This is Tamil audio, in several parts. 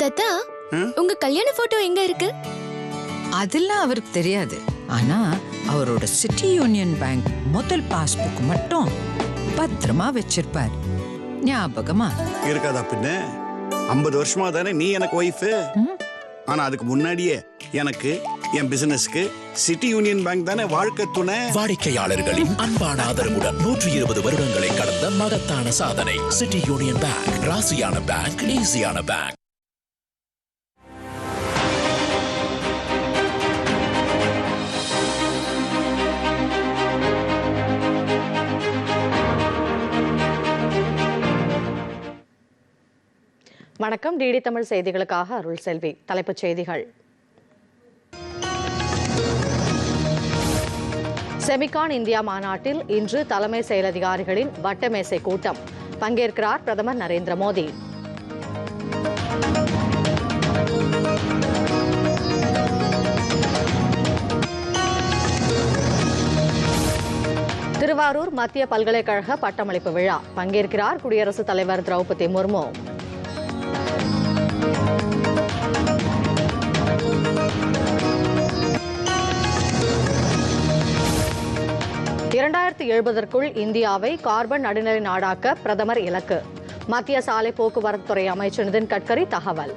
தாத்தா? உங்க கல்யாண போட்டோ எங்க இருக்கு? அதெல்லாம் அவருக்கு தெரியாது. ஆனா அவரோட சிட்டி யூனியன் பேங்க் முதல் பாஸ்புக் மட்டும் பத்திரமா வச்சிருப்பார். ஞாபகமா? இருக்காதா பின்ன? ஐம்பது வருஷமா தானே நீ எனக்கு ஒய்ஃபு ஆனா அதுக்கு முன்னாடியே எனக்கு என் பிசினஸ்க்கு சிட்டி யூனியன் பேங்க் தானே வாழ்க்கை துணை? வாடிக்கையாளர்களின் அன்பான ஆதரவுடன் நூற்றி இருபது வருடங்களை கடந்த மகத்தான சாதனை. சிட்டி யூனியன் பேங்க் ராசியான பேங்க் ஈஸியான பேங்க் வணக்கம். டிடி தமிழ் செய்திகளுக்காக அருள் செல்வி. தலைப்புச் செய்திகள். செமிகான் இந்தியா மாநாட்டில் இன்று தலைமை செயல் அதிகாரிகளின் வட்டமேசை கூட்டம். பங்கேற்கிறார் பிரதமர் நரேந்திர மோடி. திருவாரூர் மத்திய பல்கலைக்கழக பட்டமளிப்பு விழா. பங்கேற்கிறார் குடியரசுத் தலைவர் திரௌபதி முர்மு. இரண்டாயிரத்தி எழுபதற்குள் இந்தியாவை கார்பன் நடுநிலை நாடாக்க பிரதமர் இலக்கு. மத்திய சாலை போக்குவரத்து துறை அமைச்சர் நிதின் கட்கரி தகவல்.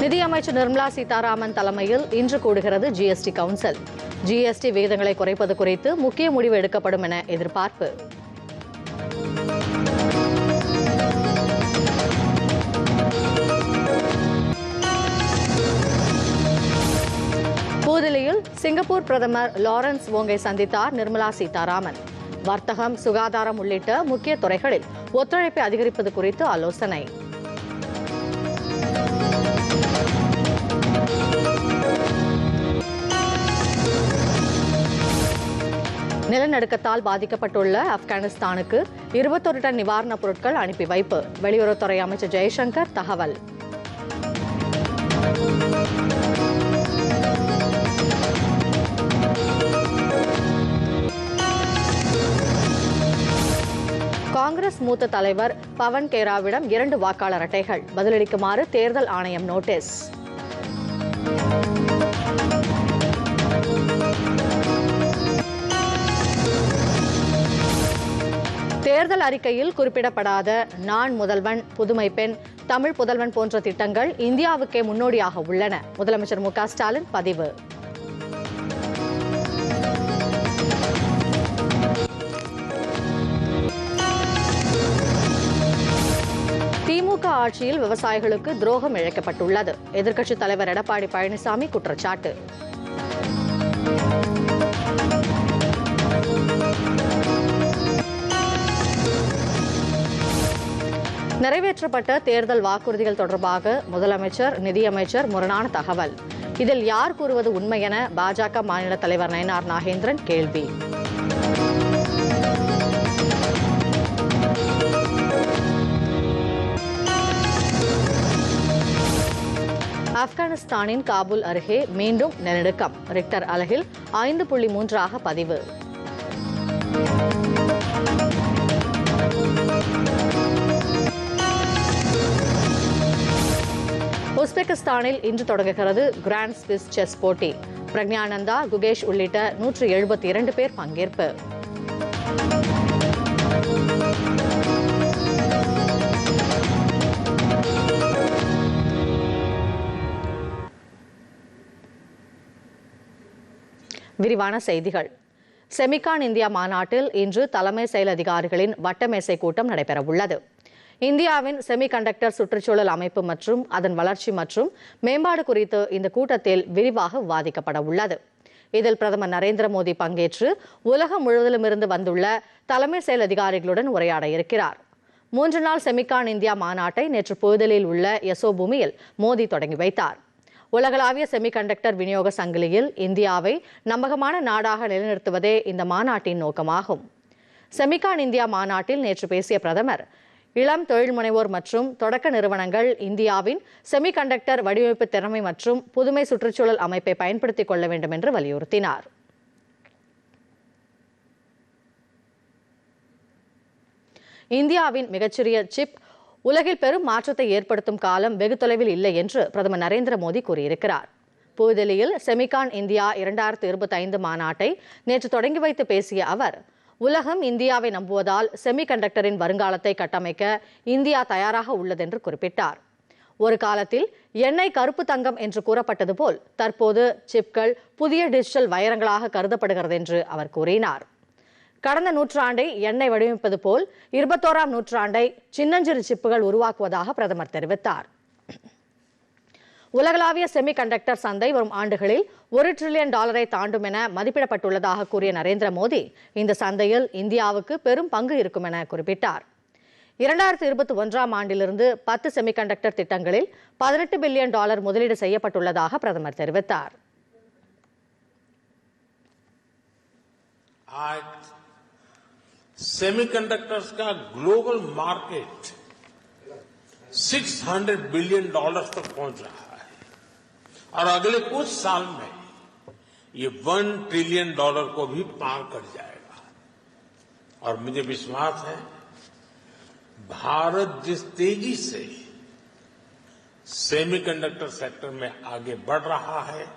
நிதியமைச்சர் நிர்மலா சீதாராமன் தலைமையில் இன்று கூடுகிறது ஜிஎஸ்டி கவுன்சில். ஜிஎஸ்டி விகிதங்களை குறைப்பது குறித்து முக்கிய முடிவு எடுக்கப்படும் என எதிர்பார்ப்பு. சிங்கப்பூர் பிரதமர் லாரன்ஸ் ஓங்கை சந்தித்தார் நிர்மலா சீதாராமன். வர்த்தகம் சுகாதாரம் உள்ளிட்ட முக்கிய துறைகளில் ஒத்துழைப்பை அதிகரிப்பது குறித்து ஆலோசனை. நிலநடுக்கத்தால் பாதிக்கப்பட்டுள்ள ஆப்கானிஸ்தானுக்கு இருபத்தொரு டன் நிவாரணப் பொருட்கள் அனுப்பி வைப்பு. வெளியுறவுத்துறை அமைச்சர் ஜெய்சங்கர் தகவல். காங்கிரஸ் மூத்த தலைவர் பவன் கேராவிடம் இரண்டு வாக்காளர் அட்டைகள். பதிலளிக்குமாறு தேர்தல் ஆணையம் நோட்டீஸ். தேர்தல் அறிக்கையில் குறிப்பிடப்படாத நான் முதல்வன் புதுமை பெண் தமிழ் புதல்வன் போன்ற திட்டங்கள் இந்தியாவுக்கே முன்னோடியாக உள்ளன. முதலமைச்சர் மு ஸ்டாலின் பதிவு. திமுக ஆட்சியில் விவசாயிகளுக்கு துரோகம் இழைக்கப்பட்டுள்ளது. எதிர்க்கட்சித் தலைவர் எடப்பாடி பழனிசாமி குற்றச்சாட்டு. நிறைவேற்றப்பட்ட தேர்தல் வாக்குறுதிகள் தொடர்பாக முதலமைச்சர் நிதியமைச்சர் முரணான தகவல். இதில் யார் கூறுவது உண்மை என பாஜக மாநில தலைவர் நயனார் நாகேந்திரன் கேள்வி. ஆப்கானிஸ்தானின் காபூல் அருகே மீண்டும் நிலநடுக்கம். ரிக்டர் அலகில் ஐந்து புள்ளி மூன்றாக பதிவு. உஸ்பெகிஸ்தானில் இன்று தொடங்குகிறது கிராண்ட் ஸ்விஸ் செஸ் போட்டி. பிரக்ஞானந்தா குகேஷ் உள்ளிட்ட நூற்று எழுபத்தி இரண்டு பேர் பங்கேற்பு. விரிவான செய்திகள். செமிகான் இந்தியா மாநாட்டில் இன்று தலைமை செயல் அதிகாரிகளின் வட்டமேசை கூட்டம் நடைபெறவுள்ளது. இந்தியாவின் செமிகண்டக்டர் சுற்றுச்சூழல் அமைப்பு மற்றும் அதன் வளர்ச்சி மற்றும் மேம்பாடு குறித்து இந்த கூட்டத்தில் விரிவாக விவாதிக்கப்பட உள்ளது இதில் பிரதமர் நரேந்திர மோடி பங்கேற்று உலகம் முழுவதிலுமிருந்து வந்துள்ள தலைமை செயல் அதிகாரிகளுடன் உரையாட இருக்கிறார் மூன்று நாள் செமிகான் இந்தியா மாநாட்டை நேற்று புதுதில்லியில் உள்ள யசோ பூமியில் மோடி தொடங்கி வைத்தார். உலகளாவிய செமிகண்டக்டர் விநியோக சங்கிலியில் இந்தியாவை நம்பகமான நாடாக நிலைநிறுத்துவதே இந்த மாநாட்டின் நோக்கமாகும். செமிகான் இந்தியா மாநாட்டில் நேற்று பேசிய பிரதமர் இளம் தொழில் முனைவோர் மற்றும் தொடக்க நிறுவனங்கள் இந்தியாவின் செமிகண்டக்டர் வடிவமைப்பு திறமை மற்றும் புதுமை சுற்றுச்சூழல் அமைப்பை பயன்படுத்திக் கொள்ள வேண்டும் என்று வலியுறுத்தினார். இந்தியாவின் மிகச்சிறிய சிப் உலகில் பெரும் மாற்றத்தை ஏற்படுத்தும் காலம் வெகு தொலைவில் இல்லை என்று பிரதமர் நரேந்திர மோடி கூறியிருக்கிறார். புதுதில்லியில் செமிகான் இந்தியா இரண்டாயிரத்து இருபத்தி ஐந்து மாநாட்டை நேற்று தொடங்கி வைத்து பேசிய அவர் உலகம் இந்தியாவை நம்புவதால் செமிகண்டக்டரின் வருங்காலத்தை கட்டமைக்க இந்தியா தயாராக உள்ளதென்று குறிப்பிட்டார். ஒரு காலத்தில் எண்ணெய் கருப்பு தங்கம் என்று கூறப்பட்டது போல் தற்போது சிப்கள் புதிய டிஜிட்டல் வைரங்களாக கருதப்படுகிறது என்று அவர் கூறினார். கடந்த நூற்றாண்டை எண்ணெய் வடிவமைப்பது போல் இருபத்தோராம் நூற்றாண்டை சின்னஞ்சிறு சிப்புகள் உருவாக்குவதாக பிரதமர் தெரிவித்தார். உலகளாவிய செமி கண்டக்டர் சந்தை வரும் ஆண்டுகளில் ஒரு டிரில்லியன் டாலரை தாண்டும் என மதிப்பிடப்பட்டுள்ளதாக கூறிய நரேந்திர மோடி இந்த சந்தையில் இந்தியாவுக்கு பெரும் பங்கு இருக்கும் என குறிப்பிட்டார். இரண்டாயிரத்தி இருபத்தி ஒன்றாம் ஆண்டிலிருந்து பத்து செமிகண்டக்டர் திட்டங்களில் பதினெட்டு பில்லியன் டாலர் முதலீடு செய்யப்பட்டுள்ளதாக பிரதமர் தெரிவித்தார். सेमीकंडक्टर्स का ग्लोबल मार्केट 600 बिलियन डॉलर्स तक पहुँच रहा है। और अगले कुछ साल में ये वन ट्रिलियन डॉलर को भी पार कर जाएगा। और मुझे विश्वास है, भारत जिस तेज़ी से सेमीकंडक्टर सेक्टर में आगे बढ़ रहा है,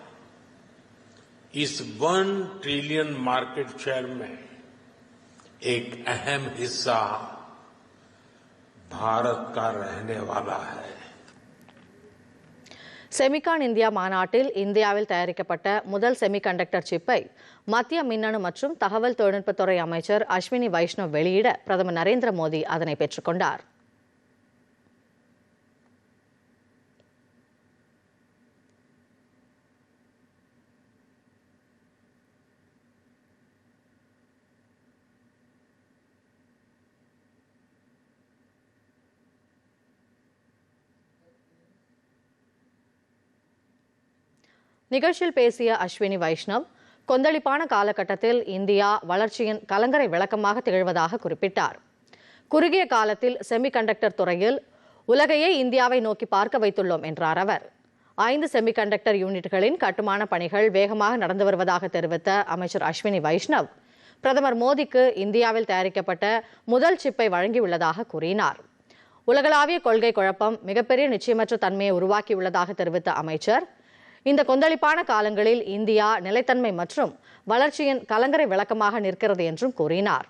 इस वन ट्रिलियन मार्केट शेयर में एक अहम हिस्सा भारत का रहने वाला है செமிகான் இந்தியா மாநாட்டில் இந்தியாவில் தயாரிக்கப்பட்ட முதல் செமிகண்டக்டர் சிப்பை மத்திய மின்னணு மற்றும் தகவல் தொழில்நுட்பத்துறை அமைச்சர் அஸ்வினி வைஷ்ணவ் வெளியிட பிரதமர் நரேந்திர மோடி அதனை பெற்றுக்கொண்டார் நிகழ்ச்சியில் பேசிய அஸ்வினி வைஷ்ணவ் கொந்தளிப்பான காலகட்டத்தில் இந்தியா வளர்ச்சியின் கலங்கரை விளக்கமாக திகழ்வதாக குறிப்பிட்டார். குறுகிய காலத்தில் செமிகண்டக்டர் துறையில் உலகையே இந்தியாவை நோக்கி பார்க்க வைத்துள்ளோம் என்றார் அவர். ஐந்து செமிகண்டக்டர் யூனிட்களின் கட்டுமான பணிகள் வேகமாக நடந்து வருவதாக தெரிவித்த அமைச்சர் அஸ்வினி வைஷ்ணவ் பிரதமர் மோடிக்கு இந்தியாவில் தயாரிக்கப்பட்ட முதல் சிப்பை வழங்கியுள்ளதாக கூறினார். உலகளாவிய கொள்கை குழப்பம் மிகப்பெரிய நிச்சயமற்ற தன்மையை உருவாக்கியுள்ளதாக தெரிவித்த அமைச்சர் இந்த கொந்தளிப்பான காலங்களில் இந்தியா நிலைத்தன்மை மற்றும் வளர்ச்சியின் கலங்கரை விளக்கமாக நிற்கிறது என்றும் கூறினார்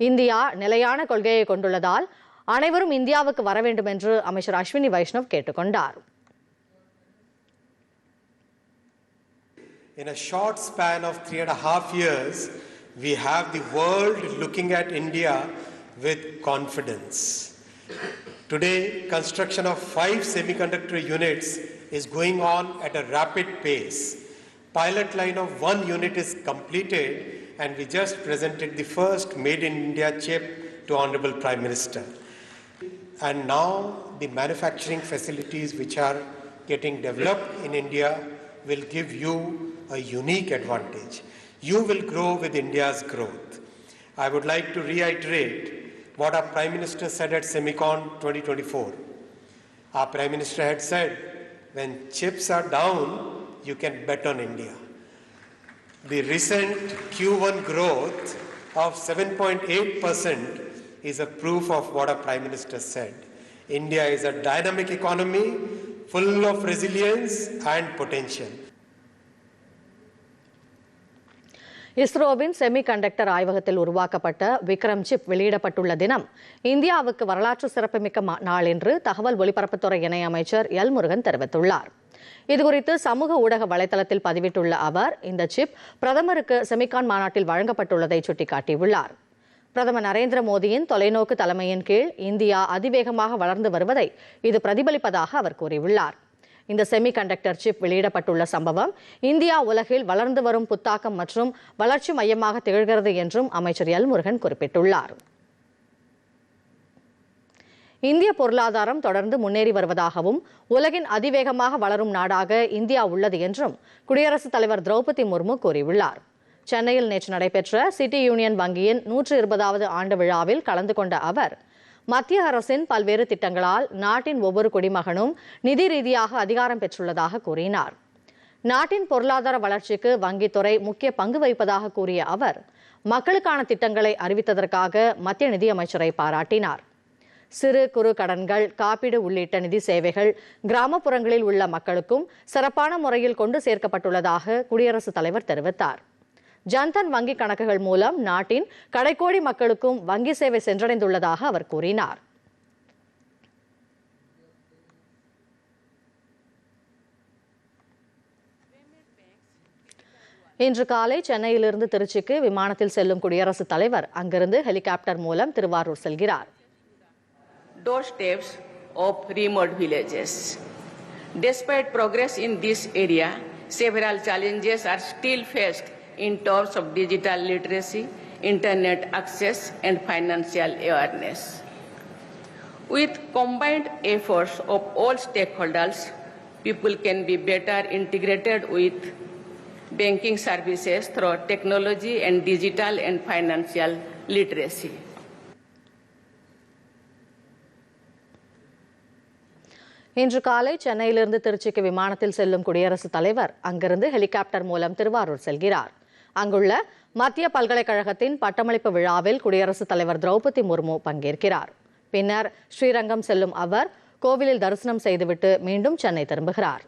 இந்தியா நிலையான கொள்கையை கொண்டுள்ளதால் அனைவரும் இந்தியாவுக்கு வர வேண்டும் என்று அமைச்சர் அஸ்வினி வைஷ்ணவ் கேட்டுக்கொண்டார் In a short span of three and a half years, we have the world looking at India with confidence. Today, construction of five semiconductor units is going on at a rapid pace. Pilot line of one unit is completed, and we just presented the first Made in India chip to Honorable Prime Minister. And now the manufacturing facilities which are getting developed in India will give you a unique advantage. You will grow with India's growth. I would like to reiterate what our Prime Minister said at Semicon 2024. Our Prime Minister had said, when chips are down, you can bet on India. The recent Q1 growth of 7.8% is a proof of what our Prime Minister said. India is a dynamic economy full of resilience and potential. இஸ்ரோவின் செமி கண்டக்டர் ஆய்வகத்தில் உருவாக்கப்பட்ட விக்ரம் சிப் வெளியிடப்பட்டுள்ள தினம் இந்தியாவுக்கு வரலாற்று சிறப்புமிக்க நாள் என்று தகவல் ஒலிபரப்புத்துறை இணையமைச்சர் எல் முருகன் தெரிவித்துள்ளார். இதுகுறித்து சமூக ஊடக வலைதளத்தில் பதிவிட்டுள்ள அவர் இந்த சிப் பிரதமருக்கு செமிகான் மாநாட்டில் வழங்கப்பட்டுள்ளதை சுட்டிக்காட்டியுள்ளார். பிரதமர் நரேந்திர மோடியின் தொலைநோக்கு தலைமையின் கீழ் இந்தியா அதிவேகமாக வளர்ந்து வருவதை இது பிரதிபலிப்பதாக அவர் கூறியுள்ளார். இந்த செமி கண்டக்டர் சிப் வெளியிடப்பட்டுள்ள சம்பவம். இந்தியா உலகில் வளர்ந்து வரும் புத்தாக்கம் மற்றும் வளர்ச்சி மையமாக திகழ்கிறது என்றும் அமைச்சர் எல் முருகன் குறிப்பிட்டுள்ளார். இந்திய பொருளாதாரம் தொடர்ந்து முன்னேறி வருவதாகவும் உலகின் அதிவேகமாக வளரும் நாடாக இந்தியா உள்ளது என்றும் குடியரசுத் தலைவர் திரௌபதி முர்மு கூறியுள்ளார். சென்னையில் நேற்று நடைபெற்ற சிட்டி யூனியன் வங்கியின் நூற்று இருபதாவது ஆண்டு விழாவில் கலந்து கொண்ட அவர் மத்திய அரசின் பல்வேறு திட்டங்களால் நாட்டின் ஒவ்வொரு குடிமகனும் நிதி ரீதியாக அதிகாரம் பெற்றுள்ளதாக கூறினார். நாட்டின் பொருளாதார வளர்ச்சிக்கு வங்கித்துறை முக்கிய பங்கு வகிப்பதாக கூறிய அவர் மக்களுக்கான திட்டங்களை அறிவித்ததற்காக மத்திய நிதியமைச்சரை பாராட்டினார். சிறு குறு கடன்கள் காப்பீடு உள்ளிட்ட நிதி சேவைகள் கிராமப்புறங்களில் உள்ள மக்களுக்கும் சிறப்பான முறையில் கொண்டு சேர்க்கப்பட்டுள்ளதாக குடியரசுத் தலைவர் தெரிவித்தார். ஜன்தன் வங்கி கணக்குகள் மூலம் நாட்டின் கடைக்கோடி மக்களுக்கும் வங்கி சேவை சென்றடைந்துள்ளதாக அவர் கூறினார் இன்று காலை சென்னையிலிருந்து திருச்சிக்கு விமானத்தில் செல்லும் குடியரசுத் தலைவர் அங்கிருந்து ஹெலிகாப்டர் மூலம் திருவாரூர் செல்கிறார் doorsteps of remote villages. Despite progress in this area, several challenges are still faced in terms of digital literacy, internet access, and financial awareness. With combined efforts of all stakeholders, people can be better integrated with banking services through technology and digital and financial literacy. இன்று காலை சென்னையிலிருந்து திருச்சிக்கு விமானத்தில் செல்லும் குடியரசுத் தலைவர் அங்கிருந்து ஹெலிகாப்டர் மூலம் திருவாரூர் செல்கிறார் அங்குள்ள மத்திய பல்கலைக்கழகத்தின் பட்டமளிப்பு விழாவில் குடியரசுத் தலைவர் திரௌபதி முர்மு பங்கேற்கிறார். பின்னர் ஸ்ரீரங்கம் செல்லும் அவர் கோவிலில் தரிசனம் செய்துவிட்டு மீண்டும் சென்னை திரும்புகிறார்.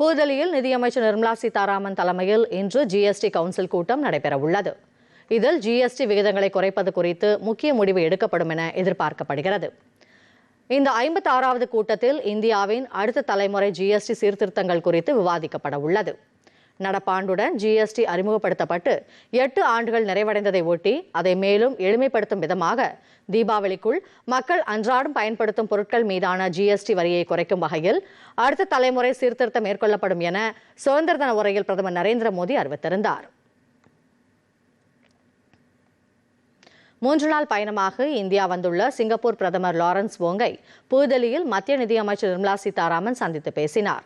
புதுதில்லியில் நிதியமைச்சர் நிர்மலா சீதாராமன் தலைமையில் இன்று ஜிஎஸ்டி கவுன்சில் கூட்டம் நடைபெறவுள்ளது. இதில் ஜிஎஸ்டி விகிதங்களை குறைப்பது குறித்து முக்கிய முடிவு எடுக்கப்படும் என எதிர்பார்க்கப்படுகிறது. இந்த ஐம்பத்தி ஆறாவது கூட்டத்தில் இந்தியாவின் அடுத்த தலைமுறை ஜிஎஸ்டி சீர்திருத்தங்கள் குறித்து விவாதிக்கப்பட உள்ளது. நடப்பாண்டுடன் ஜிஎஸ்டி அறிமுகப்படுத்தப்பட்டு எட்டு ஆண்டுகள் நிறைவடைந்ததை ஒட்டி அதை மேலும் எளிமைப்படுத்தும் விதமாக தீபாவளிக்குள் மக்கள் அன்றாடம் பயன்படுத்தும் பொருட்கள் மீதான ஜிஎஸ்டி வரியை குறைக்கும் வகையில் அடுத்த தலைமுறை சீர்திருத்தம் மேற்கொள்ளப்படும் என சுதந்திர தின உரையில் பிரதமர் நரேந்திர மோடி அறிவித்திருந்தார். மூன்று நாள் பயணமாக இந்தியா வந்துள்ள சிங்கப்பூர் பிரதமர் லாரன்ஸ் வோங்கை புதுதில்லியில் மத்திய நிதியமைச்சர் நிர்மலா சீதாராமன் சந்தித்து பேசினார்.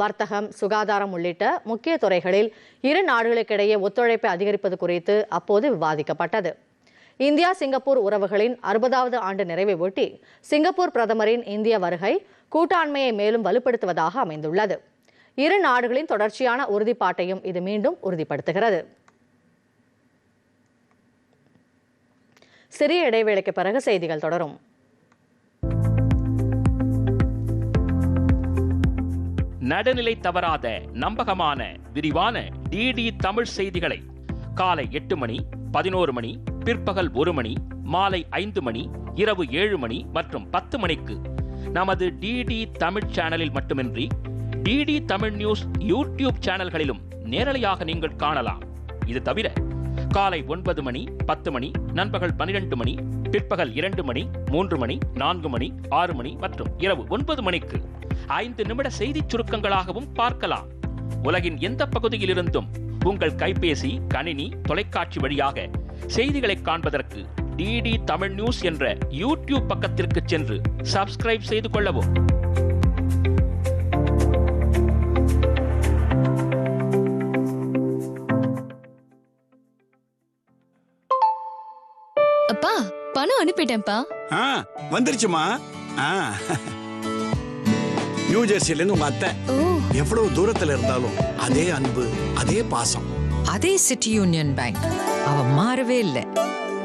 வர்த்தகம் சுகாதாரம் உள்ளிட்ட முக்கிய துறைகளில் இரு நாடுகளுக்கிடையே ஒத்துழைப்பை அதிகரிப்பது குறித்து அப்போது விவாதிக்கப்பட்டது. இந்தியா சிங்கப்பூர் உறவுகளின் அறுபதாவது ஆண்டு நிறைவை ஒட்டி சிங்கப்பூர் பிரதமரின் இந்திய வருகை கூட்டாண்மையை மேலும் வலுப்படுத்துவதாக அமைந்துள்ளது. இரு நாடுகளின் தொடர்ச்சியான உறுதிப்பாட்டையும் இது மீண்டும் உறுதிப்படுத்துகிறது. சிறிய இடைவேளைக்கு பிறகு செய்திகள் தொடரும். நடுநிலை தவறாத நம்பகமான விரிவான டிடி தமிழ் செய்திகளை காலை எட்டு மணி பதினோரு மணி பிற்பகல் ஒரு மணி மாலை ஐந்து மணி இரவு ஏழு மணி மற்றும் பத்து மணிக்கு நமது டிடி தமிழ் சேனலில் மட்டுமின்றி டிடி தமிழ் நியூஸ் யூடியூப் சேனல்களிலும் நேரலையாக நீங்கள் காணலாம். இது தவிர காலை ஒன்பது மணி பத்து மணி நண்பகல் பனிரெண்டு மணி பிற்பகல் இரண்டு மணி மூன்று மணி நான்கு மணி ஆறு மணி மற்றும் இரவு ஒன்பது மணிக்கு ஐந்து நிமிட செய்திச் சுருக்கங்களாகவும் பார்க்கலாம். உலகின் எந்த பகுதியிலிருந்தும் உங்கள் கைபேசி கணினி தொலைக்காட்சி வழியாக செய்திகளை காண்பதற்கு டிடி தமிழ் நியூஸ் என்ற யூடியூப் பக்கத்திற்கு சென்று சப்ஸ்கிரைப் செய்து கொள்ளவும். அப்பா பணம் அனுப்பிட்டேன்ப்பா. ஆ வந்துருச்சுமா. ஆ. நியூ ஜெர்சில இருந்து உங்க அத்தை. ஓ. எவ்வளவு தூரத்துல இருந்தாலும் அதே அன்பு அதே பாசம். அதே சிட்டி யூனியன் பேங்க் அவ மாறவே இல்லை.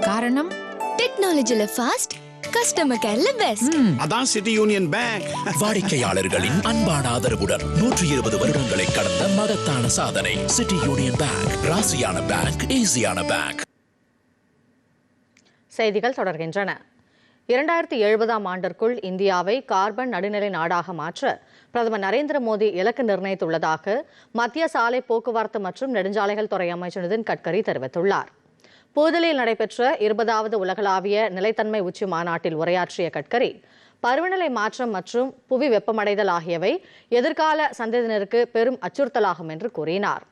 காரணம்? டெக்னாலஜில ஃபாஸ்ட் கஸ்டமர் கேர்ல பெஸ்ட் அதான் சிட்டி யூனியன் பேங்க் வாடிக்கையாளர்களின் அன்பான ஆதரவுடன் நூற்றி இருபது வருடங்களை கடந்த மகத்தான சாதனை. சிட்டி யூனியன் பேங்க் ராசியான பேங்க் ஈஸியான பேங்க் செய்திகள் தொடர்கின்றன. இரண்டாயிரத்தி எழுபதாம் ஆண்டிற்குள் இந்தியாவை கார்பன் நடுநிலை நாடாக மாற்ற பிரதமர் நரேந்திர மோடி இலக்கு நிர்ணயித்துள்ளதாக மத்திய சாலை போக்குவரத்து மற்றும் நெடுஞ்சாலைகள் துறை அமைச்சர் நிதின் கட்கரி தெரிவித்துள்ளார். புதுதில்லியில் நடைபெற்ற இருபதாவது உலகளாவிய நிலைத்தன்மை உச்சி மாநாட்டில் உரையாற்றிய கட்கரி பருவநிலை மாற்றம் மற்றும் புவி வெப்பமடைதல் ஆகியவை எதிர்கால சந்ததியினருக்கு பெரும் அச்சுறுத்தலாகும் என்று கூறினார்.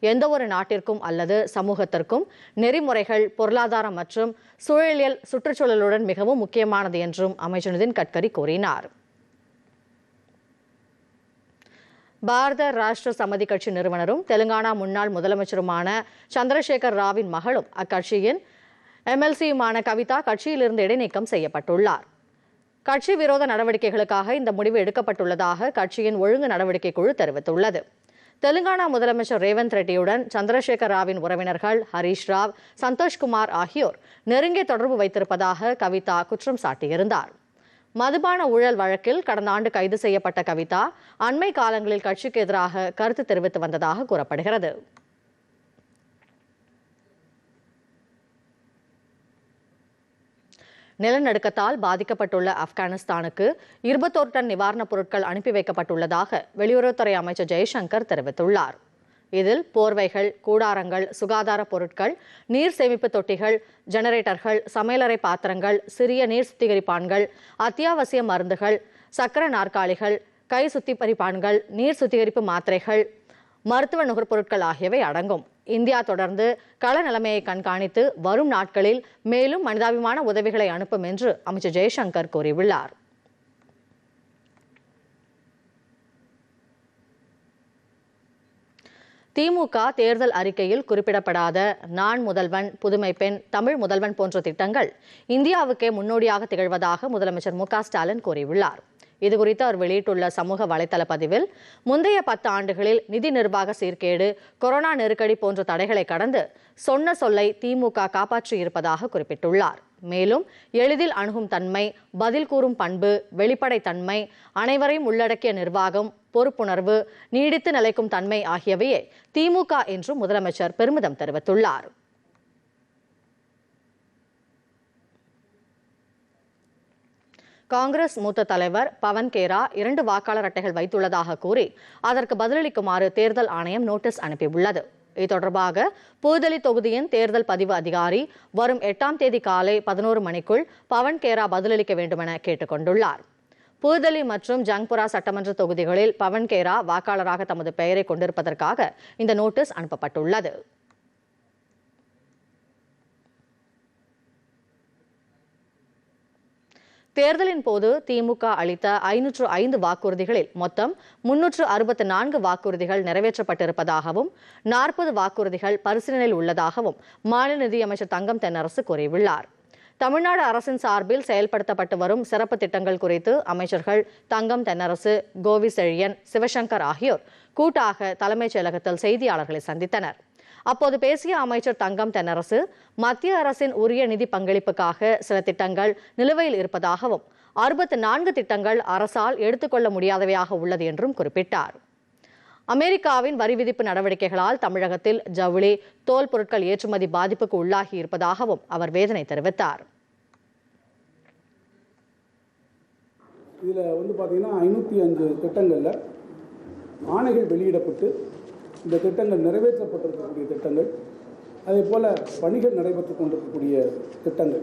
எந்த ஒரு நாட்டிற்கும் அல்லது சமூகத்திற்கும் நெறிமுறைகள் பொருளாதாரம் மற்றும் சூழலியல் சுற்றுச்சூழலுடன் மிகவும் முக்கியமானது என்றும் அமைச்சர் நிதின் கட்கரி கூறினார். பாரத ராஷ்டிர சமதி கட்சி நிறுவனரும் தெலுங்கானா முன்னாள் முதலமைச்சருமான சந்திரசேகர் ராவின் மகளும் அக்கட்சியின் எம்எல்சியுமான கவிதா கட்சியிலிருந்து இடைநீக்கம் செய்யப்பட்டுள்ளார். கட்சி விரோத நடவடிக்கைகளுக்காக இந்த முடிவு எடுக்கப்பட்டுள்ளதாக கட்சியின் ஒழுங்கு நடவடிக்கை குழு தெரிவித்துள்ளது. தெலுங்கானா முதலமைச்சர் ரேவந்த் ரெட்டியுடன் சந்திரசேகர் ராவின் உறவினர்கள் ஹரீஷ் ராவ் சந்தோஷ்குமார் ஆகியோர் நெருங்கிய தொடர்பு வைத்திருப்பதாக கவிதா குற்றம் சாட்டியிருந்தார். மதுபான ஊழல் வழக்கில் கடந்த ஆண்டு கைது செய்யப்பட்ட கவிதா அண்மை காலங்களில் கட்சிக்கு எதிராக கருத்து தெரிவித்து வந்ததாக கூறப்படுகிறது. நிலநடுக்கத்தால் பாதிக்கப்பட்டுள்ள ஆப்கானிஸ்தானுக்கு இருபத்தோரு டன் நிவாரணப் பொருட்கள் அனுப்பி வைக்கப்பட்டுள்ளதாக வெளியுறவுத்துறை அமைச்சர் ஜெய்சங்கர் தெரிவித்துள்ளார். இதில் போர்வைகள் கூடாரங்கள் சுகாதார பொருட்கள் நீர் சேமிப்பு தொட்டிகள் ஜெனரேட்டர்கள் சமையலறை பாத்திரங்கள் சிறிய நீர் சுத்திகரிப்பான்கள் அத்தியாவசிய மருந்துகள் சக்கர நாற்காலிகள் கை சுத்திகரிப்பான்கள் நீர் சுத்திகரிப்பு மாத்திரைகள் மருத்துவ நுகர்பொருட்கள் ஆகியவை அடங்கும். இந்தியா தொடர்ந்து கள நிலைமையை கண்காணித்து வரும் நாட்களில் மேலும் மனிதாபிமான உதவிகளை அனுப்பும் என்று அமைச்சர் ஜெய்சங்கர் கூறியுள்ளார். திமுக தேர்தல் அறிக்கையில் குறிப்பிடப்படாத நான் முதல்வன் புதுமை பெண் தமிழ் முதல்வன் போன்ற திட்டங்கள் இந்தியாவுக்கே முன்னோடியாக திகழ்வதாக முதலமைச்சர் மு ஸ்டாலின் கூறியுள்ளார். இதுகுறித்து அவர் வெளியிட்டுள்ள சமூக வலைதள பதிவில் முந்தைய பத்து ஆண்டுகளில் நிதி நிர்வாக சீர்கேடு கொரோனா நெருக்கடி போன்ற தடைகளை கடந்து சொன்ன சொல்லை திமுக காப்பாற்றியிருப்பதாக குறிப்பிட்டுள்ளார். மேலும் எளிதில் அணுகும் தன்மை பதில் கூறும் பண்பு வெளிப்படைத்தன்மை அனைவரையும் உள்ளடக்கிய நிர்வாகம் பொறுப்புணர்வு நீடித்து நிலைக்கும் தன்மை ஆகியவையே திமுக என்றும் முதலமைச்சர் பெருமிதம் தெரிவித்துள்ளார். காங்கிரஸ் மூத்த தலைவர் பவன் கேரா இரண்டு வாக்காளர் அட்டைகள் வைத்துள்ளதாக கூறி அதற்கு பதிலளிக்குமாறு தேர்தல் ஆணையம் நோட்டீஸ் அனுப்பியுள்ளது. இது தொடர்பாக புதுதில்லி தொகுதியின் தேர்தல் பதிவு அதிகாரி வரும் எட்டாம் தேதி காலை பதினோரு மணிக்குள் பவன் கேரா பதிலளிக்க வேண்டுமென கேட்டுக்கொண்டுள்ளார் புதுதில்லி மற்றும் ஜங்புரா சட்டமன்ற தொகுதிகளில் பவன் கேரா வாக்காளராக தமது பெயரை கொண்டிருப்பதற்காக இந்த நோட்டீஸ் அனுப்பப்பட்டுள்ளது. தேர்தலின் போது திமுக அளித்த ஐநூற்று ஐந்து வாக்குறுதிகளில் மொத்தம் முன்னூற்று அறுபத்தி நான்கு வாக்குறுதிகள் நிறைவேற்றப்பட்டிருப்பதாகவும் நாற்பது வாக்குறுதிகள் பரிசீலனையில் உள்ளதாகவும் மாநில நிதியமைச்சர் தங்கம் தென்னரசு கூறியுள்ளார். தமிழ்நாடு அரசின் சார்பில் செயல்படுத்தப்பட்டு வரும் சிறப்பு திட்டங்கள் குறித்து அமைச்சர்கள் தங்கம் தென்னரசு கோவி செழியன் சிவசங்கர் ஆகியோர் கூட்டாக தலைமைச் செயலகத்தில் செய்தியாளர்களை சந்தித்தனர். அப்போது பேசிய அமைச்சர் தங்கம் தென்னரசு மத்திய அரசின் உரிய நிதி பங்களிப்புக்காக சில திட்டங்கள் நிலுவையில் இருப்பதாகவும் அறுபத்தி நான்கு திட்டங்கள் அரசால் எடுத்துக்கொள்ள முடியாதவையாக உள்ளது என்றும் குறிப்பிட்டார். அமெரிக்காவின் வரி விதிப்பு நடவடிக்கைகளால் தமிழகத்தில் ஜவுளி தோல் பொருட்கள் ஏற்றுமதி பாதிப்புக்கு உள்ளாகி இருப்பதாகவும் அவர் வேதனை தெரிவித்தார். இதில் வந்து பார்த்தீங்கன்னா ஐநூற்றி அஞ்சு திட்டங்களில் ஆணைகள் வெளியிடப்பட்டு இந்த திட்டங்கள் நிறைவேற்றப்பட்டிருக்கக்கூடிய திட்டங்கள் அதே போல் பணிகள் நடைபெற்று கொண்டிருக்கக்கூடிய திட்டங்கள்.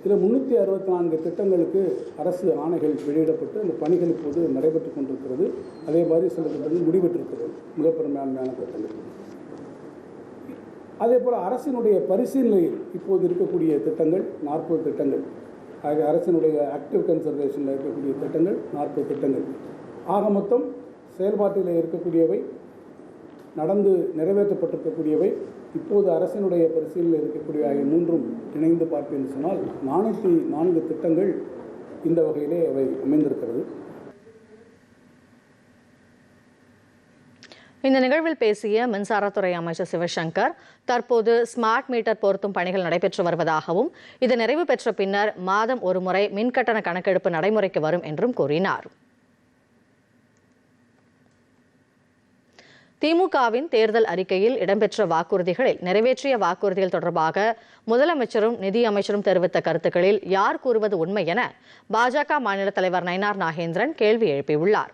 இதில் முந்நூற்றி அறுபத்தி நான்கு திட்டங்களுக்கு அரசு ஆணைகள் வெளியிடப்பட்டு அந்த பணிகள் இப்போது நடைபெற்று கொண்டிருக்கிறது. அதே மாதிரி சில திட்டங்கள் முடிவெற்றிருக்கிறது. மிக பெரும்பான்மையான திட்டங்கள். அதே போல் அரசினுடைய பரிசீலனையில் இப்போது இருக்கக்கூடிய திட்டங்கள் நாற்பது திட்டங்கள். ஆக அரசினுடைய ஆக்டிவ் கன்சர்வேஷனில் இருக்கக்கூடிய திட்டங்கள் நாற்பது திட்டங்கள். ஆக மொத்தம் செயல்பாட்டில் இருக்கக்கூடியவை நடந்து நிறைவேற்றப்பட்டிருக்கக்கூடியவை. இப்போது அரசினுடைய பரிசீலில் இருக்கக்கூடிய ஆகிய மூன்றும் இணைந்து பார்த்தீங்கன்னு சொன்னால் நானூற்றி நான்கு திட்டங்கள் இந்த வகையிலே அவை அமைந்திருக்கிறது. இந்த நிகழ்வில் பேசிய மின்சாரத்துறை அமைச்சர் சிவசங்கர் தற்போது ஸ்மார்ட் மீட்டர் பொருத்தும் பணிகள் நடைபெற்று வருவதாகவும் இது நிறைவு பெற்ற பின்னர் மாதம் ஒருமுறை மின்கட்டண கணக்கெடுப்பு நடைமுறைக்கு வரும் என்றும் கூறினார். திமுகவின் தேர்தல் அறிக்கையில் இடம்பெற்ற வாக்குறுதிகளில் நிறைவேற்றிய வாக்குறுதிகள் தொடர்பாக முதலமைச்சரும் நிதியமைச்சரும் தெரிவித்த கருத்துக்களில் யார் கூறுவது உண்மை என பாஜக மாநில தலைவர் நயினார் நாகேந்திரன் கேள்வி எழுப்பியுள்ளார்.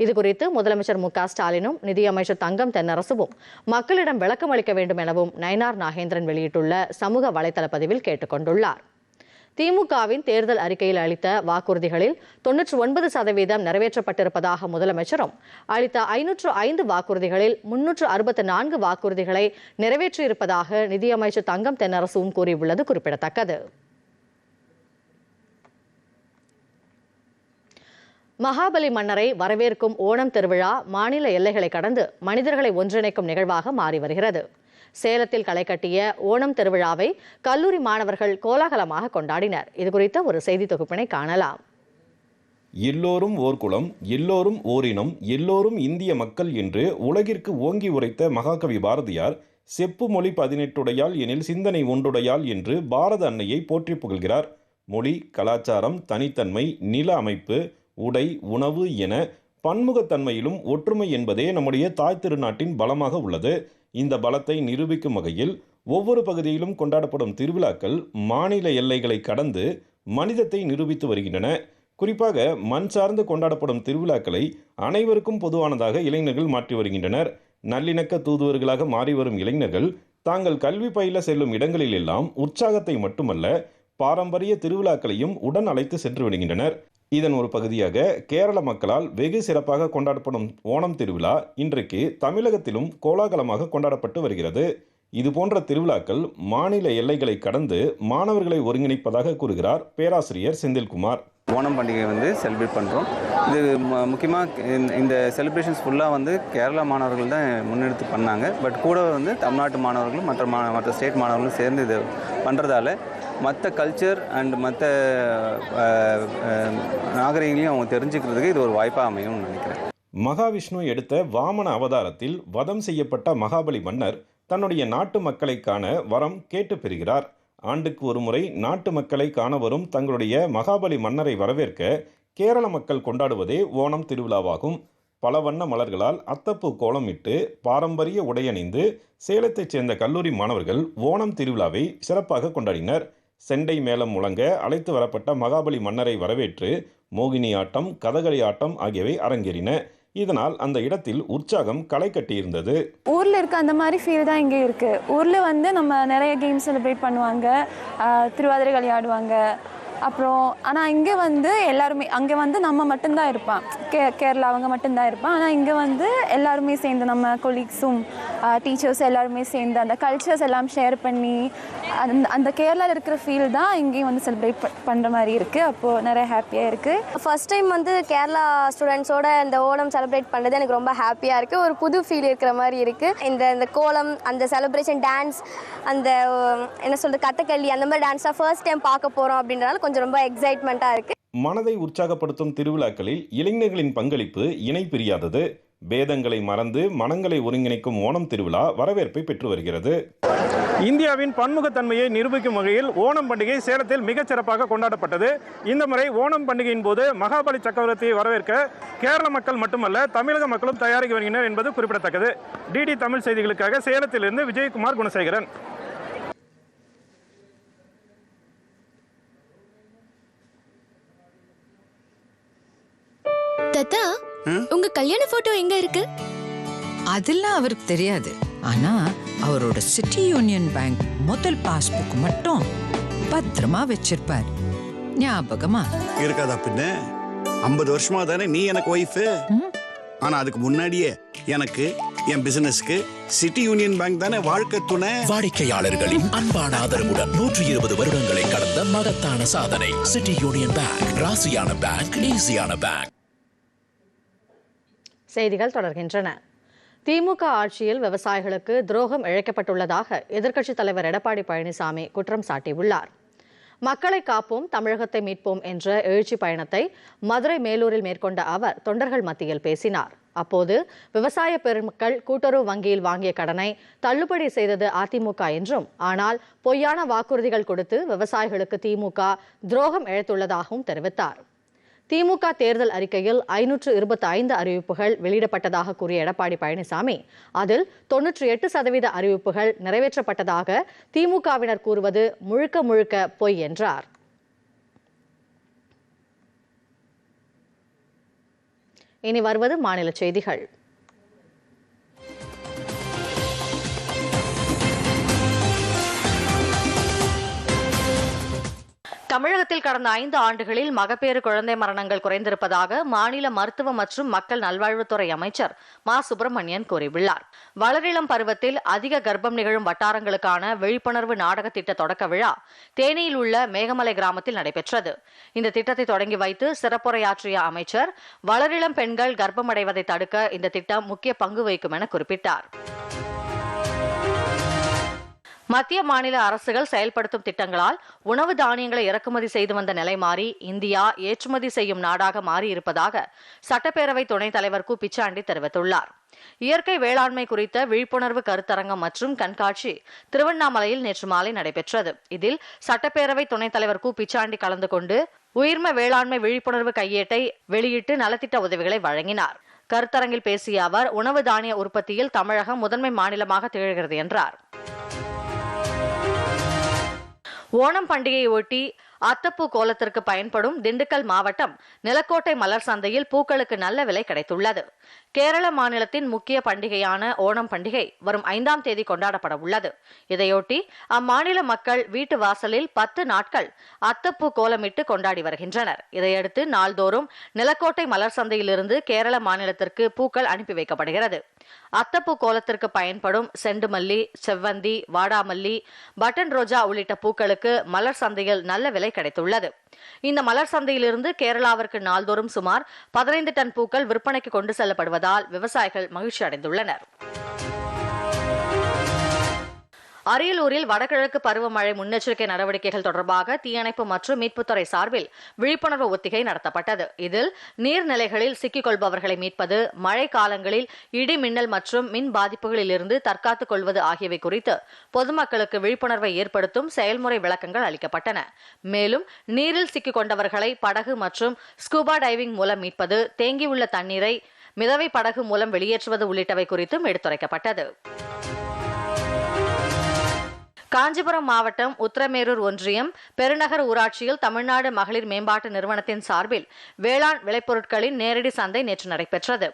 இதுகுறித்து முதலமைச்சர் மு க ஸ்டாலினும் நிதியமைச்சர் தங்கம் தென்னரசுவும் மக்களிடம் விளக்கம் அளிக்க வேண்டும் எனவும் நயினார் நாகேந்திரன் வெளியிட்டுள்ள சமூக வலைதள பதிவில் கேட்டுக்கொண்டுள்ளார் திமுகவின் தேர்தல் அறிக்கையில் அளித்த வாக்குறுதிகளில் தொன்னூற்று ஒன்பது சதவீதம் நிறைவேற்றப்பட்டிருப்பதாக முதலமைச்சரும் அளித்த ஐநூற்று ஐந்து வாக்குறுதிகளில் முன்னூற்று அறுபத்தி நான்கு வாக்குறுதிகளை நிறைவேற்றியிருப்பதாக நிதியமைச்சர் தங்கம் தென்னரசுவும் கூறியுள்ளது குறிப்பிடத்தக்கது. மகாபலி மன்னரை வரவேற்கும் ஓணம் திருவிழா மாநில எல்லைகளை கடந்து மனிதர்களை ஒன்றிணைக்கும் நிகழ்வாக மாறி வருகிறது. சேலத்தில் களை கட்டிய ஓணம் திருவிழாவை கல்லூரி மாணவர்கள் கோலாகலமாக கொண்டாடினர். இது குறித்த ஒரு செய்தி தொகுப்பினை காணலாம். எல்லோரும் ஓர் குலம் எல்லோரும் ஓரினம் எல்லோரும் இந்திய மக்கள் என்று உலகிற்கு ஓங்கி உரைத்த மகாகவி பாரதியார் செப்பு மொழி பதினெட்டுடையாள் எனில் சிந்தனை ஒன்றுடையாள் என்று பாரத அன்னையை போற்றி புகழ்கிறார். மொழி கலாச்சாரம் தனித்தன்மை நில அமைப்பு உடை உணவு என பன்முகத்தன்மையிலும் ஒற்றுமை என்பதே நம்முடைய தாய் திருநாட்டின் பலமாக உள்ளது. இந்த பலத்தை நிரூபிக்கும் வகையில் ஒவ்வொரு பகுதியிலும் கொண்டாடப்படும் திருவிழாக்கள் மாநில எல்லைகளை கடந்து மனிதத்தை நிரூபித்து வருகின்றன. குறிப்பாக மண் சார்ந்து கொண்டாடப்படும் திருவிழாக்களை அனைவருக்கும் பொதுவானதாக இளைஞர்கள் மாற்றி வருகின்றனர். நல்லிணக்க தூதுவர்களாக மாறி வரும் இளைஞர்கள் தாங்கள் கல்வி பயில செல்லும் இடங்களில் எல்லாம் உற்சாகத்தை மட்டுமல்ல பாரம்பரிய திருவிழாக்களையும் உடன் அழைத்து சென்று விடுகின்றனர். இதன் ஒரு பகுதியாக கேரள மக்களால் வெகு சிறப்பாக கொண்டாடப்படும் ஓணம் திருவிழா இன்றைக்கு தமிழகத்திலும் கோலாகலமாக கொண்டாடப்பட்டு வருகிறது. இது போன்ற திருவிழாக்கள் மாநில எல்லைகளை கடந்து மாணவர்களை ஒருங்கிணைப்பதாக கூறுகிறார் பேராசிரியர் செந்தில்குமார். ஓணம் பண்டிகை வந்து செலிப்ரேட் பண்ணுறோம் இது முக்கியமாக இந்த செலிப்ரேஷன்ஸ் ஃபுல்லாக வந்து கேரளா மாணவர்கள் தான் முன்னெடுத்து பண்ணாங்க. பட் கூட வந்து தமிழ்நாட்டு மாணவர்களும் மற்ற மா மற்ற ஸ்டேட் மாணவர்களும் சேர்ந்து இது பண்ணுறதால மற்ற கல்ச்சர் அண்ட் மற்ற நாகரிகங்களையும் அவங்க தெரிஞ்சுக்கிறதுக்கு இது ஒரு வாய்ப்பாக அமையும்னு நினைக்கிறேன். மகாவிஷ்ணு எடுத்த வாமன அவதாரத்தில் வதம் செய்யப்பட்ட மகாபலி மன்னர் தன்னுடைய நாட்டு மக்களை காண வரம் கேட்டு பெறுகிறார். ஆண்டுக்கு ஒருமுறை நாட்டு மக்களை காண வரும் தங்களுடைய மகாபலி மன்னரை வரவேற்க கேரள மக்கள் கொண்டாடுவதே ஓணம் திருவிழாவாகும். பல வண்ண மலர்களால் அத்தப்பூ கோலமிட்டு பாரம்பரிய உடையணிந்து சேலத்தைச் சேர்ந்த கல்லூரி மாணவர்கள் ஓணம் திருவிழாவை சிறப்பாக கொண்டாடினர். செண்டை மேளம் முழங்க அழைத்து வரப்பட்ட மகாபலி மன்னரை வரவேற்று மோகினி ஆட்டம் கதகளி ஆட்டம் ஆகியவை அரங்கேறின. இதனால் அந்த இடத்தில் உற்சாகம் களை கட்டியிருந்தது. ஊரில் இருக்க அந்த மாதிரி ஃபீல் தான் இங்கே இருக்குது ஊரில் வந்து நம்ம நிறைய கேம்ஸ் செலிப்ரேட் பண்ணுவாங்க. திருவாதிரை களி ஆடுவாங்க. அப்புறம் ஆனால் இங்கே வந்து எல்லாருமே அங்கே வந்து நம்ம மட்டும்தான் இருப்பான் கே கேரளா அவங்க மட்டும்தான் இருப்பான் ஆனால் இங்கே வந்து எல்லாருமே சேர்ந்து நம்ம கொலீக்ஸும் டீச்சர்ஸ் எல்லாருமே சேர்ந்து அந்த கல்ச்சர்ஸ் எல்லாம் ஷேர் பண்ணி அந்த அந்த கேரளாவில் இருக்கிற ஃபீல் தான் இங்கேயும் வந்து செலிப்ரேட் பண்ணுற மாதிரி இருக்குது அப்போது நிறைய ஹாப்பியாக இருக்குது ஃபஸ்ட் டைம் வந்து கேரளா ஸ்டூடெண்ட்ஸோட இந்த ஓணம் செலிப்ரேட் பண்ணுறது எனக்கு ரொம்ப ஹாப்பியாக இருக்குது ஒரு புது ஃபீல் இருக்கிற மாதிரி இருக்குது இந்த இந்த கோலம் அந்த செலிப்ரேஷன் டான்ஸ் அந்த என்ன சொல்கிறது கதகளி அந்த மாதிரி டான்ஸாக ஃபர்ஸ்ட் டைம் பார்க்க போகிறோம் அப்படின்றனால கொஞ்சம் ரொம்ப எக்ஸைட்மெண்ட்டாக இருக்குது மனதை உற்சாகப்படுத்தும் திருவிழாக்களில் இளைஞர்களின் பங்களிப்பு இணை பிரியாதது பேதங்களை மறந்து மனங்களை ஒருங்கிணைக்கும் ஓணம் திருவிழா வரவேற்பை பெற்று வருகிறது. இந்தியாவின் பன்முகத்தன்மையை நிரூபிக்கும் வகையில் ஓணம் பண்டிகை சேலத்தில் மிகச் சிறப்பாக கொண்டாடப்பட்டது. இந்த முறை ஓணம் பண்டிகையின் போது மகாபலி சக்கரவர்த்தியை வரவேற்க கேரள மக்கள் மட்டுமல்ல தமிழக மக்களும் தயாரிக்க வருகின்றனர் என்பது குறிப்பிடத்தக்கது. டிடி தமிழ் செய்திகளுக்காக சேலத்திலிருந்து விஜயகுமார் குணசேகரன். தத்தா உங்க கல்யாண போட்டோ எங்க இருக்கு? அதெல்லாம் அவருக்கு தெரியாது. ஆனா அவரோட சிட்டி யூனியன் பேங்க் முதல் பாஸ்புக் மட்டும் பத்திரமா வச்சிருப்பார். ஞாபகமா? இருக்காதா பின்ன? ஐம்பது வருஷமா தானே நீ எனக்கு ஒய்ஃபு ஆனா அதுக்கு முன்னாடியே எனக்கு என் பிசினஸ்க்கு சிட்டி யூனியன் பேங்க் தானே வாழ்க்கை துணை? வாடிக்கையாளர்களின் அன்பான ஆதரவுடன் நூற்றி இருபது வருடங்களை கடந்த மகத்தான சாதனை. சிட்டி யூனியன் பேங்க் ராசியான பேங்க் ஈஸியான பேங்க் செய்திகள் தொடர்கின்றன. திமுக ஆட்சியில் விவசாயிகளுக்கு துரோகம் இழைக்கப்பட்டுள்ளதாக எதிர்க்கட்சித் தலைவர் எடப்பாடி பழனிசாமி குற்றம் சாட்டியுள்ளார். மக்களை காப்போம் தமிழகத்தை மீட்போம் என்ற எழுச்சி பயணத்தை மதுரை மேலூரில் மேற்கொண்ட அவர் தொண்டர்கள் மத்தியில் பேசினார். அப்போது விவசாய பெருமக்கள் கூட்டுறவு வங்கியில் வாங்கிய கடனை தள்ளுபடி செய்தது அதிமுக என்றும் ஆனால் பொய்யான வாக்குறுதிகள் கொடுத்து விவசாயிகளுக்கு திமுக துரோகம் இழைத்துள்ளதாகவும் தெரிவித்தார். திமுக தேர்தல் அறிக்கையில் ஐநூற்று இருபத்தி ஐந்து அறிவிப்புகள் வெளியிடப்பட்டதாக கூறிய எடப்பாடி பழனிசாமி அதில் தொன்னூற்றி எட்டு சதவீத அறிவிப்புகள் நிறைவேற்றப்பட்டதாக திமுகவினர் கூறுவது முழுக்க முழுக்க பொய் என்றார். இனி வருவது மாநில செய்திகள். தமிழகத்தில் கடந்த ஐந்து ஆண்டுகளில் மகப்பேறு குழந்தை மரணங்கள் குறைந்திருப்பதாக மாநில மருத்துவ மற்றும் மக்கள் நல்வாழ்வுத்துறை அமைச்சர் மா. சுப்பிரமணியன் கூறியுள்ளார். வளரிளம் பருவத்தில் அதிக கர்ப்பம் நிகழும் வட்டாரங்களுக்கான விழிப்புணர்வு நாடக திட்ட தொடக்க விழா தேனியில் உள்ள மேகமலை கிராமத்தில் நடைபெற்றது. இந்த திட்டத்தை தொடங்கி வைத்து சிறப்புரையாற்றிய அமைச்சர் வளரிளம் பெண்கள் கர்ப்பமடைவதை தடுக்க இந்த திட்டம் முக்கிய பங்கு வகிக்கும் என குறிப்பிட்டார். மத்திய மாநில அரசுகள் செயல்படுத்தும் திட்டங்களால் உணவு தானியங்களை இறக்குமதி செய்து வந்த நிலை மாறி இந்தியா ஏற்றுமதி செய்யும் நாடாக மாறியிருப்பதாக சட்டப்பேரவை துணைத் தலைவர் கு. பிச்சாண்டி தெரிவித்துள்ளார். இயற்கை வேளாண்மை குறித்த விழிப்புணர்வு கருத்தரங்கம் மற்றும் கண்காட்சி திருவண்ணாமலையில் நேற்று மாலை நடைபெற்றது. இதில் சட்டப்பேரவை துணைத் தலைவர் கு. பிச்சாண்டி கலந்து கொண்டு உயிர்ம வேளாண்மை விழிப்புணர்வு கையேட்டை வெளியிட்டு நலத்திட்ட உதவிகளை வழங்கினார். கருத்தரங்கில் பேசிய அவர் உணவு தானிய உற்பத்தியில் தமிழகம் முதன்மை மாநிலமாக திகழ்கிறது என்றார். ஓணம் பண்டிகையை ஒட்டி அத்தப்பூ கோலத்திற்கு பயன்படும் திண்டுக்கல் மாவட்டம் நிலக்கோட்டை மலர் சந்தையில் பூக்களுக்கு நல்ல விலை கிடைத்துள்ளது. கேரள மாநிலத்தின் முக்கிய பண்டிகையான ஓணம் பண்டிகை வரும் ஐந்தாம் தேதி கொண்டாடப்பட உள்ளது. இதையொட்டி அம்மாநில மக்கள் வீட்டு வாசலில் பத்து நாட்கள் அத்தப்பூ கோலமிட்டு கொண்டாடி வருகின்றனர். இதையடுத்து நாள்தோறும் நிலக்கோட்டை மலர் சந்தையிலிருந்து கேரள மாநிலத்திற்கு பூக்கள் அனுப்பி வைக்கப்படுகிறது. அத்தப்பூ கோலத்திற்கு பயன்படும் செண்டுமல்லி செவ்வந்தி வாடாமல்லி பட்டன் ரோஜா உள்ளிட்ட பூக்களுக்கு மலர் சந்தையில் நல்ல விலை கிடைத்துள்ளது. இந்த மலர் சந்தையிலிருந்து கேரளாவிற்கு நாள்தோறும் சுமார் பதினைந்து டன் பூக்கள் விற்பனைக்கு கொண்டு செல்லப்படுவதால் விவசாயிகள் மகிழ்ச்சி அடைந்துள்ளனர் அரியலூரில் வடகிழக்கு பருவமழை முன்னெச்சரிக்கை நடவடிக்கைகள் தொடர்பாக தீயணைப்பு மற்றும் மீட்புத்துறை சார்பில் விழிப்புணர்வு ஒத்திகை நடத்தப்பட்டது. இதில் நீர்நிலைகளில் சிக்கிக் கொள்பவர்களை மீட்பது மழை காலங்களில் இடி மின்னல் மற்றும் மின் பாதிப்புகளில் இருந்து தற்காத்துக் கொள்வது ஆகியவை குறித்து பொதுமக்களுக்கு விழிப்புணர்வை ஏற்படுத்தும் செயல்முறை விளக்கங்கள் அளிக்கப்பட்டன. மேலும் நீரில் சிக்கிக் கொண்டவர்களை படகு மற்றும் ஸ்கூபா டைவிங் மூலம் மீட்பது தேங்கியுள்ள தண்ணீரை மிதவை படகு மூலம் வெளியேற்றுவது உள்ளிட்டவை குறித்தும் எடுத்துரைக்கப்பட்டது. காஞ்சிபுரம் மாவட்டம் உத்திரமேரூர் ஒன்றியம் பெருநகர் ஊராட்சியில் தமிழ்நாடு மகளிர் மேம்பாட்டு நிறுவனத்தின் சார்பில் வேளாண் விளைபொருட்களின் நேரடி சந்தை நேற்று நடைபெற்றது.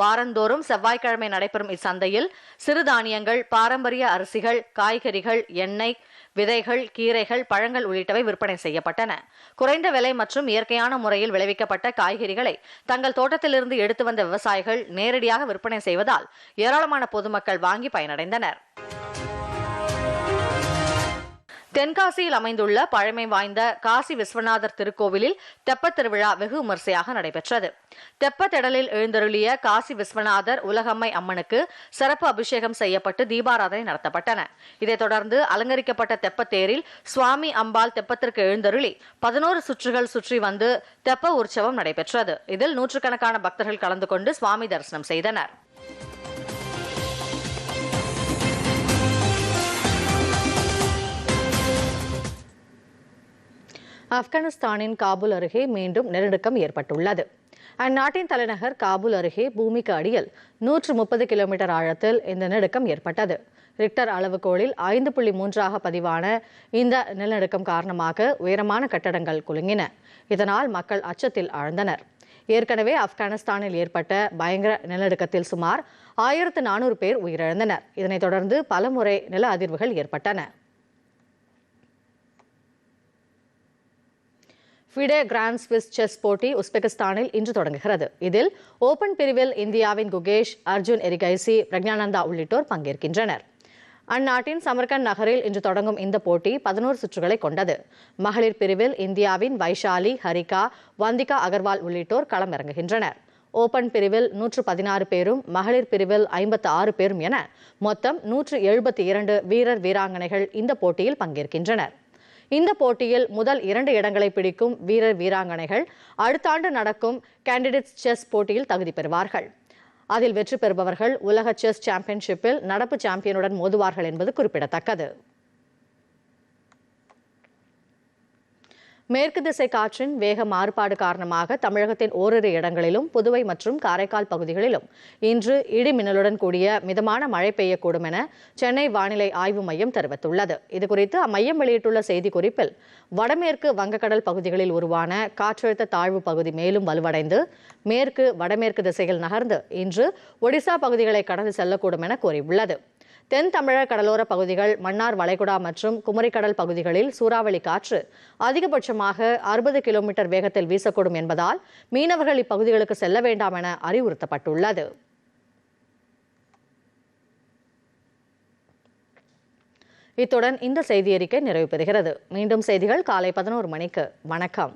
வாரந்தோறும் செவ்வாய்க்கிழமை நடைபெறும் இச்சந்தையில் சிறுதானியங்கள் பாரம்பரிய அரிசிகள் காய்கறிகள் எண்ணெய் விதைகள் கீரைகள் பழங்கள் உள்ளிட்டவை விற்பனை செய்யப்பட்டன. குறைந்த விலை மற்றும் இயற்கையான முறையில் விளைவிக்கப்பட்ட காய்கறிகளை தங்கள் தோட்டத்திலிருந்து எடுத்து வந்த விவசாயிகள் நேரடியாக விற்பனை செய்வதால் ஏராளமான பொதுமக்கள் வாங்கி பயனடைந்தனர். தென்காசியில் அமைந்துள்ள பழமை வாய்ந்த காசி விஸ்வநாதர் திருக்கோவிலில் தெப்பத் திருவிழா வெகு விமரிசையாக நடைபெற்றது. தெப்பத்திடலில் எழுந்தருளிய காசி விஸ்வநாதர் உலகம்மை அம்மனுக்கு சிறப்பு அபிஷேகம் செய்யப்பட்டு தீபாராதனை நடத்தப்பட்டன. இதைத் தொடர்ந்து அலங்கரிக்கப்பட்ட தெப்பத்தேரில் சுவாமி அம்பாள் தெப்பத்திற்கு எழுந்தருளி பதினோரு சுற்றுகள் சுற்றி வந்து தெப்ப உற்சவம் நடைபெற்றது. இதில் நூற்றுக்கணக்கான பக்தர்கள் கலந்து கொண்டு சுவாமி தரிசனம் செய்தனர். ஆப்கானிஸ்தானின் காபூல் அருகே மீண்டும் நிலநடுக்கம் ஏற்பட்டுள்ளது. அந்நாட்டின் தலைநகர் காபூல் அருகே பூமிக்கு அடியில் நூற்று முப்பது கிலோமீட்டர் ஆழத்தில் இந்த நிலநடுக்கம் ஏற்பட்டது. ரிக்டர் அளவுகோலில் ஐந்து புள்ளி மூன்றாக பதிவான இந்த நிலநடுக்கம் காரணமாக உயரமான கட்டடங்கள் குலுங்கின. இதனால் மக்கள் அச்சத்தில் ஆழ்ந்தனர். ஏற்கனவே ஆப்கானிஸ்தானில் ஏற்பட்ட பயங்கர நிலநடுக்கத்தில் சுமார் ஆயிரத்து நானூறு பேர் உயிரிழந்தனர். இதனைத் தொடர்ந்து பலமுறை நில அதிர்வுகள் ஏற்பட்டன. ஃபிடே கிராண்ட் ஸ்விஸ் செஸ் போட்டி உஸ்பெகிஸ்தானில் இன்று தொடங்குகிறது. இதில் ஓபன் பிரிவில் இந்தியாவின் குகேஷ் அர்ஜுன் எரிகைசி பிரக்ஞானந்தா உள்ளிட்டோர் பங்கேற்கின்றனர். அந்நாட்டின் சமர்கண்ட் நகரில் இன்று தொடங்கும் இந்த போட்டி பதினோரு சுற்றுகளை கொண்டது. மகளிர் பிரிவில் இந்தியாவின் வைஷாலி ஹரிகா வந்திகா அகர்வால் உள்ளிட்டோர் களமிறங்குகின்றனர். ஓபன் பிரிவில் நூற்று பதினாறு பேரும் மகளிர் பிரிவில் ஐம்பத்து ஆறு பேரும் என மொத்தம் நூற்று எழுபத்தி இரண்டு வீரர் வீராங்கனைகள் இந்த போட்டியில் பங்கேற்கின்றனர். இந்த போட்டியில் முதல் இரண்டு இடங்களை பிடிக்கும் வீரர் வீராங்கனைகள் அடுத்த ஆண்டு நடக்கும் கேண்டிடேட்ஸ் செஸ் போட்டியில் தகுதி பெறுவார்கள். அதில் வெற்றி பெறுபவர்கள் உலக செஸ் சாம்பியன்ஷிப்பில் நடப்பு சாம்பியனுடன் மோதுவார்கள் என்பது குறிப்பிடத்தக்கது. மேற்கு திசை காற்றின் வேக மாறுபாடு காரணமாக தமிழகத்தின் ஓரிரு இடங்களிலும் புதுவை மற்றும் காரைக்கால் பகுதிகளிலும் இன்று இடி மின்னலுடன் கூடிய மிதமான மழை பெய்யக்கூடும் என சென்னை வானிலை ஆய்வு மையம் தெரிவித்துள்ளது. இதுகுறித்து அம்மையம் வெளியிட்டுள்ள செய்திக்குறிப்பில் வடமேற்கு வங்கக்கடல் பகுதிகளில் உருவான காற்றழுத்த தாழ்வு பகுதி மேலும் வலுவடைந்து மேற்கு வடமேற்கு திசையில் நகர்ந்து இன்று ஒடிசா பகுதிகளை கடந்து செல்லக்கூடும் என கூறியுள்ளது. தென் தமிழக கடலோர பகுதிகள் மன்னார் வளைகுடா மற்றும் குமரிக்கடல் பகுதிகளில் சூறாவளி காற்று அதிகபட்சமாக அறுபது கிலோமீட்டர் வேகத்தில் வீசக்கூடும் என்பதால் மீனவர்கள் இப்பகுதிகளுக்கு செல்ல வேண்டாம் என அறிவுறுத்தப்பட்டுள்ளது. இத்துடன் இந்த செய்தி அறிக்கை நிறைவு பெறுகிறது. மீண்டும் செய்திகள் காலை பதினோரு மணிக்கு. வணக்கம்.